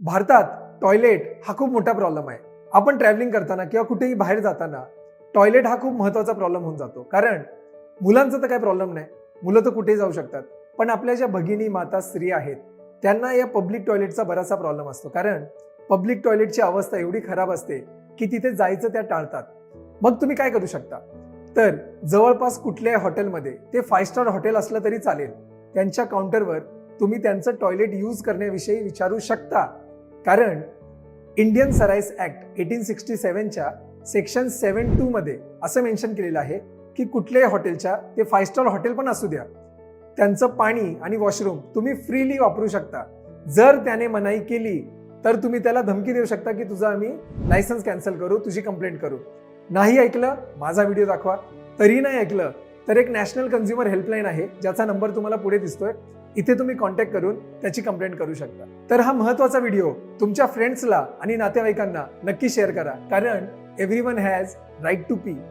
भारतात टॉयलेट हा खूप मोठा प्रॉब्लेम आहे. आपण ट्रॅव्हलिंग करताना किंवा कुठेही बाहेर जाताना टॉयलेट हा खूप महत्त्वाचा प्रॉब्लेम होऊन जातो. कारण मुलांचा तर काही प्रॉब्लेम नाही. मुलं तर कुठेही जाऊ शकतात. पण आपल्या ज्या भगिनी माता स्त्री आहेत त्यांना या पब्लिक टॉयलेटचा बराचसा प्रॉब्लेम असतो. कारण पब्लिक टॉयलेटची अवस्था एवढी खराब असते की तिथे जायचं त्या टाळतात. मग तुम्ही काय करू शकता? तर जवळपास कुठल्याही हॉटेलमध्ये ते फाय स्टार हॉटेल असलं तरी चालेल. त्यांच्या काउंटरवर तुम्ही त्यांचं टॉयलेट यूज करण्याविषयी विचारू शकता. कारण Indian Sarais act eighteen sixty सेवनच्या section seven टूमध्ये असं मेन्शन केलेलं आहे की कुठल्याही हॉटेलच्या ते फाय स्टार हॉटेल पण असू द्या. त्यांचं पाणी आणि वॉशरूम तुम्ही फ्रीली वापरू शकता. जर त्याने मनाई केली तर तुम्ही त्याला धमकी देऊ शकता की तुझं आम्ही लायसन्स कॅन्सल करू तुझी कंप्लेंट करू. नाही ऐकलं माझा व्हिडिओ दाखवा. तरी नाही ऐकलं तर एक नॅशनल कन्झ्युमर हेल्पलाईन आहे ज्याचा नंबर तुम्हाला पुढे दिसतोय. इथे तुम्ही कॉन्टॅक्ट करून त्याची कंप्लेंट करू शकता. तर हा महत्त्वाचा व्हिडिओ तुमच्या फ्रेंड्सला आणि नातेवाईकांना नक्की शेअर करा कारण every one has right to pee.